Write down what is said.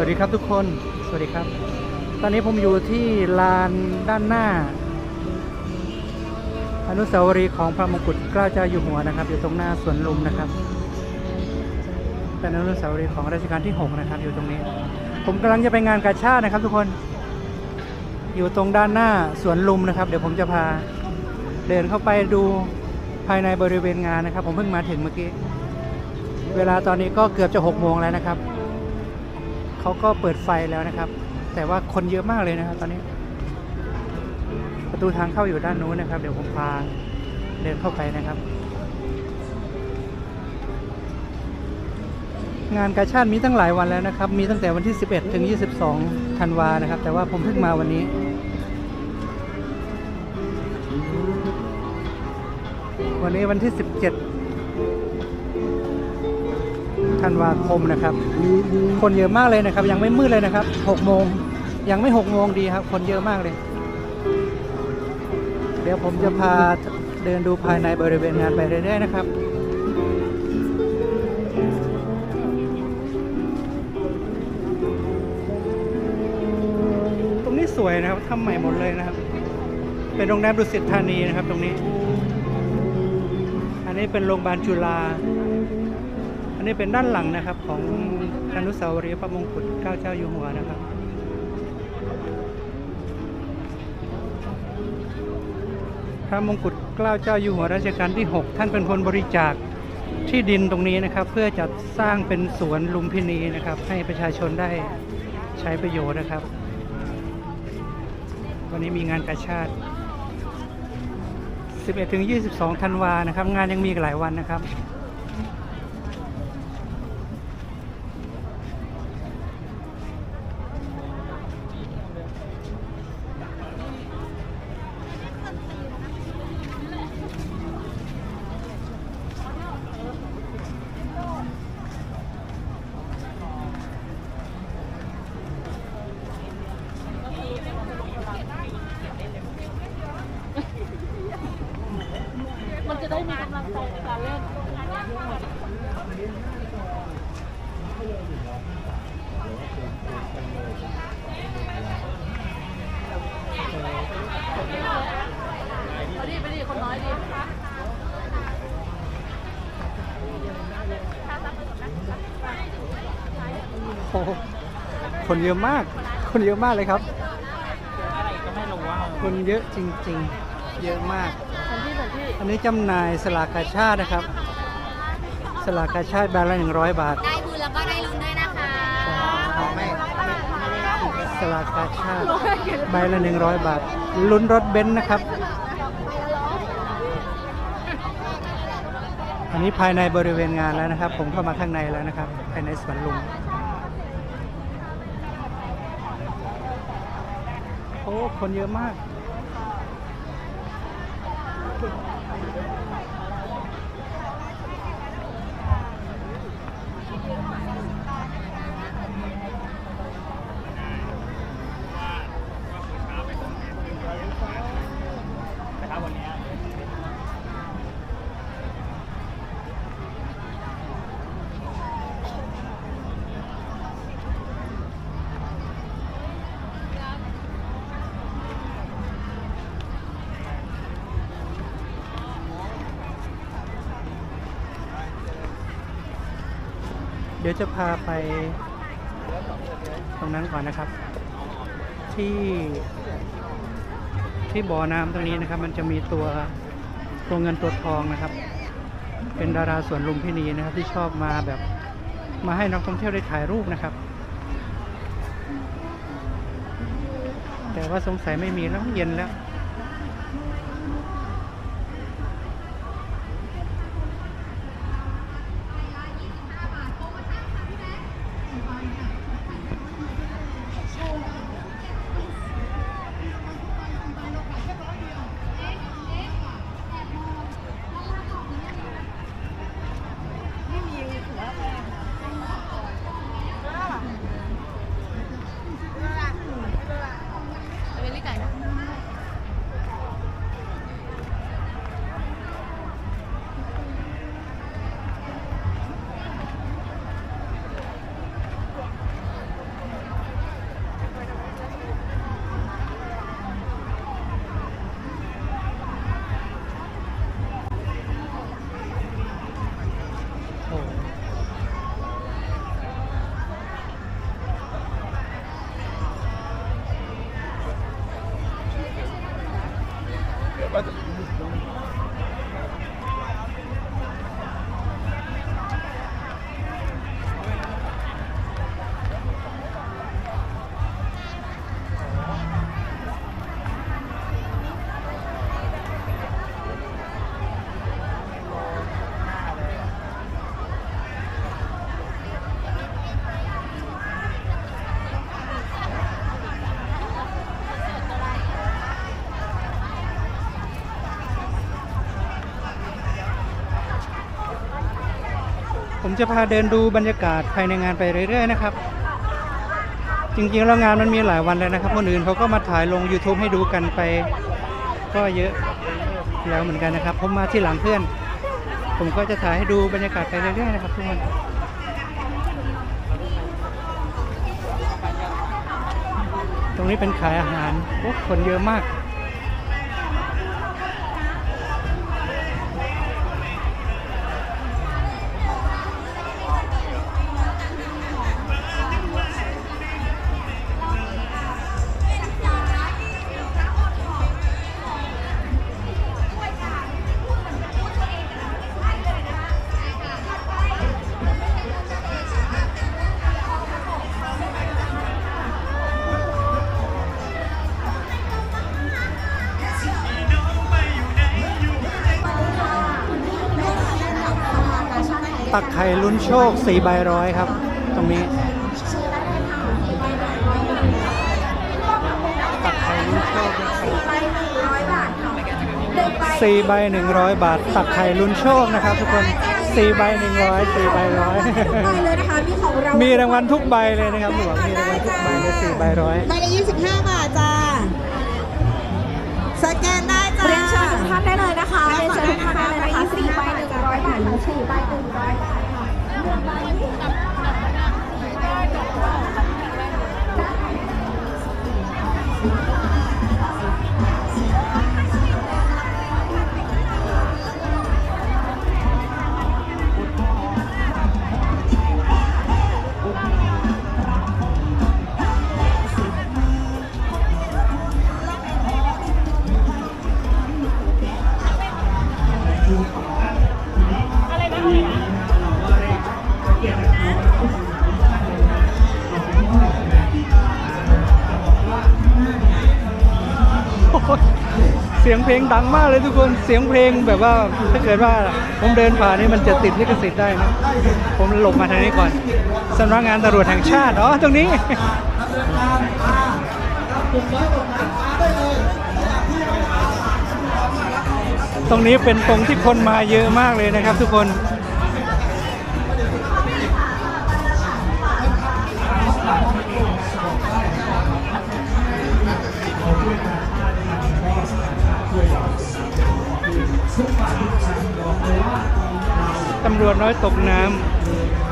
วัสดีครับทุกคน สวัสดีครับ ตอนนี้ผมอยู่ที่ลานด้านหน้า อนุสาวรีย์ของพระมงกุฎเกล้าเจ้าอยู่หัวนะครับ อยู่ตรงหน้าสวนลุมนะครับ เป็นอนุสาวรีย์ของรัชกาลที่ 6 นะครับ อยู่ตรงนี้ ผมกำลังจะไปงานกาชาตินะครับ ทุกคน อยู่ตรงด้านหน้าสวนลุมนะครับ เดี๋ยวผมจะพาเดินเข้าไปดูภายในบริเวณงานนะครับ ผมเพิ่งมาถึงเมื่อกี้ เวลาตอนนี้ก็เกือบจะ6โมงแล้วนะครับ เขาก็เปิดไฟแล้วนะครับ แต่ว่าคนเยอะมากเลยนะครับ ตอนนี้ ประตูทางเข้าอยู่ด้านนู้นนะครับ เดี๋ยวผมพาเดินเข้าไปนะครับ งานกาชาติมีตั้งหลายวันแล้วนะครับ มีตั้งแต่วันที่ 11 ถึง 22 ธันวานะครับ แต่ว่าผมเพิ่งมาวันนี้วันนี้วันที่ 17 ธันวาคมนะครับ คนเยอะมากเลยนะครับ ยังไม่มืดเลยนะครับ6โมงยังไม่6โมงดีครับ คนเยอะมากเลย เดี๋ยวผมจะพาเดินดูภายในบริเวณงานไปเรื่อยๆนะครับตรงนี้สวยนะครับทำใหม่หมดเลยนะครับ เป็นโรงแรมดุสิตธานีนะครับตรงนี้ อันนี้เป็นโรงพยาบาลจุฬา อันนี้เป็นด้านหลังนะครับของอนุสาวรีย์พระมงกุฎเกล้าเจ้าอยู่หัวนะครับพระมงกุฎเกล้าเจ้าอยู่หัวรัชกาลที่ 6 ท่านเป็นคนบริจาคที่ดินตรงนี้นะครับ เพื่อจะสร้างเป็นสวนลุมพินีนะครับ ให้ประชาชนได้ใช้ประโยชน์นะครับ วันนี้มีงานกาชาติ 11ถึง22 ธันวานะครับ งานยังมีหลายวันนะครับ มันจะได้มีกำลังใจในการเล่น ไปดิไปดิคนน้อยดิ โอ้โหคนเยอะมาก คนเยอะมากเลยครับ อะไรก็ไม่รู้ว่าคนเยอะจริงๆ เยอะมากทันที่ทันที่อันนี้จำหน่ายสลากกาชาตินะครับ สลากกาชาติใบละ100บาท ได้บุญแล้วก็ได้ลุ้นด้วยนะคะสลากกาชาติใบละ100บาท ลุ้นรถเบนซ์นะครับ อันนี้ภายในบริเวณงานแล้วนะครับ ผมเข้ามาข้างในแล้วนะครับ ภายในสวนลุม อ้คนเยอะมาก ดี๋ยวจะพาไปตรงนั้นก่อนนะครับ ที่ที่บ่อน้ำตรงนี้นะครับ มันจะมีตัวตัวเงินตัวทองนะครับ เป็นดาราสวนลุมพินีนะครับ ที่ชอบมาแบบมาให้นักท่องเที่ยวได้ถ่ายรูปนะครับ แต่ว่าสงสัยไม่มีแล้วเย็นแล้ว ผมจะพาเดินดูบรรยากาศภายในงานไปเรื่อย ๆ นะครับ จริงๆแล้วงานมันมีหลายวันแล้วนะครับคนอื่นเขาก็มาถ่ายลง YouTube ให้ดูกันไป ก็เยอะแล้วเหมือนกันนะครับ ผมมาที่หลังเพื่อน ผมก็จะถ่ายให้ดูบรรยากาศไปเรื่อยๆนะครับทุกคนตรงนี้เป็นขายอาหารโอ้คนเยอะมาก ตักไข่ลุ้นโชค4ใบร้อยครับ ตรงนี้ตักไข่ลุ้นโชคสี่ใบหนึ่งร้อยบาท ตักไข่ลุ้นโชคนะครับ ทุกคนสี่ใบหนึ่งร้อยสี่ใบร้อยไปเลยนะคะมีของเรามีรางวัลทุกใบเลยนะครับหลวงมีรางวัลทุกใบเลยสี่ใบร้อยใบละ25บาทจ้าสแกนได้จ้าเรียนเชิญทุกท่านได้เลยนะคะเรียนเชิญทุกท่านได้เลยนะคะสี่ใบ หนึ่งร้อยบาทค่ะสี่ใบหนึ่งร้อยบ สียงเพลงดังมากเลยทุกคนเสียงเพลงแบบว่าถ้าเกิดว่าผมเดินผ่านนี่มันจะติดลิขสิทธิ์ได้นะผมหลบมาทางนี้ก่อนสำนักงานตำรวจแห่งชาติอ๋อตรงนี้ตรงนี้เป็นตรงที่คนมาเยอะมากเลยนะครับทุกคน ตำรวจน้อยตกน้ำ